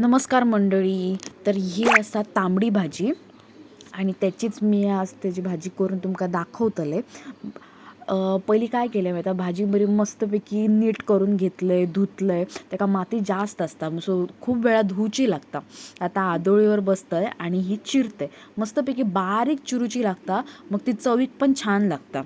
नमस्कार मंडळी. तर ही आसा तांबडी भाजी. आणि त्याचीच मी आज त्याची भाजी करून तुमकां दाखवतले. पहिली पयलीं काय केलें माहिती भाजी बरी मस्तपैकी नीट करून घेतलंय आहे त्याका माती जास्त असता. सो खूप वेळा धुवची लागता. आता आदोळीवर बसतंय आणि ही चिरते मस्तपैकी बारीक चिरूची लागता. मग ती चवीक पण छान लागता.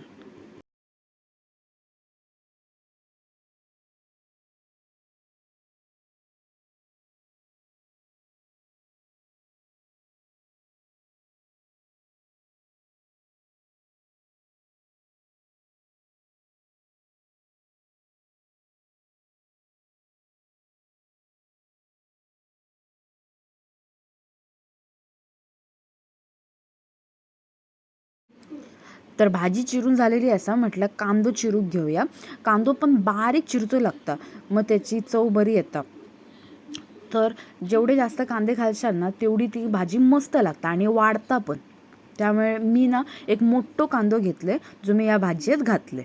तर भाजी चिरून झालेली असा म्हटलं कांदो चिरून घेऊया. कांदो पण बारीक चिरचो लागता. मग त्याची चव बरी येता. तर जेवढे जास्त कांदे घालशाल ना तेवढी ती भाजी मस्त लागता आणि वाढता पण. त्यामुळे मी ना एक मोठो कांदो घेतले जो मी या भाजीत घातले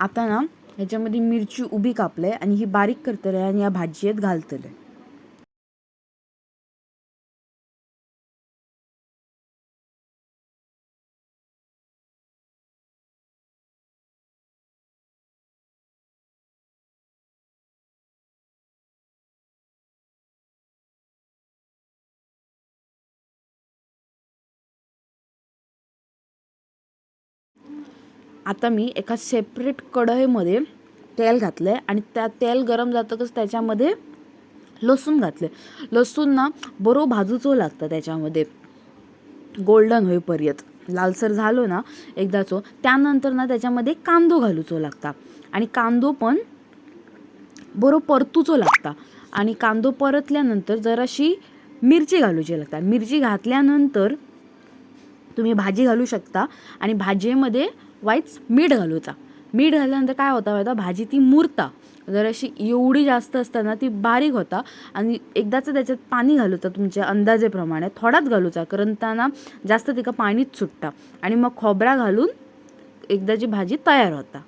आता ना ह्याच्यामध्ये मिरची उभी कापले आणि ही बारीक करतले आणि या भाजयेत घालतले आता मी एका सेपरेट कढईमध्ये तेल घातलं आहे आणि त्या तेल गरम जातकच त्याच्यामध्ये लसूण घातले लसूण ना बरो भाजूचो लागतं त्याच्यामध्ये. गोल्डन होईपर्यंत. लालसर झालो ना एकदाचो त्यानंतर ना त्याच्यामध्ये कांदो घालूचो लागता. आणि कांदो पण बरो परतूचो लागता. आणि कांदो परतल्यानंतर जराशी मिरची घालूची लागता. मिरची घातल्यानंतर तुम्ही भाजी घालू शकता. आणि भाजीमध्ये वाईच मीठ घालूचा. मीठ घातल्यानंतर काय होता माहिती भाजी ती मुरता. जर अशी एवढी जास्त असताना ती बारीक होता आणि एकदाचं त्याच्यात पाणी घालूचा तुमच्या अंदाजेप्रमाणे. थोडाच घालूचा कारण त्यांना जास्त तिका पाणीच सुटता. आणि मग खोबरा घालून एकदाची भाजी तयार होता.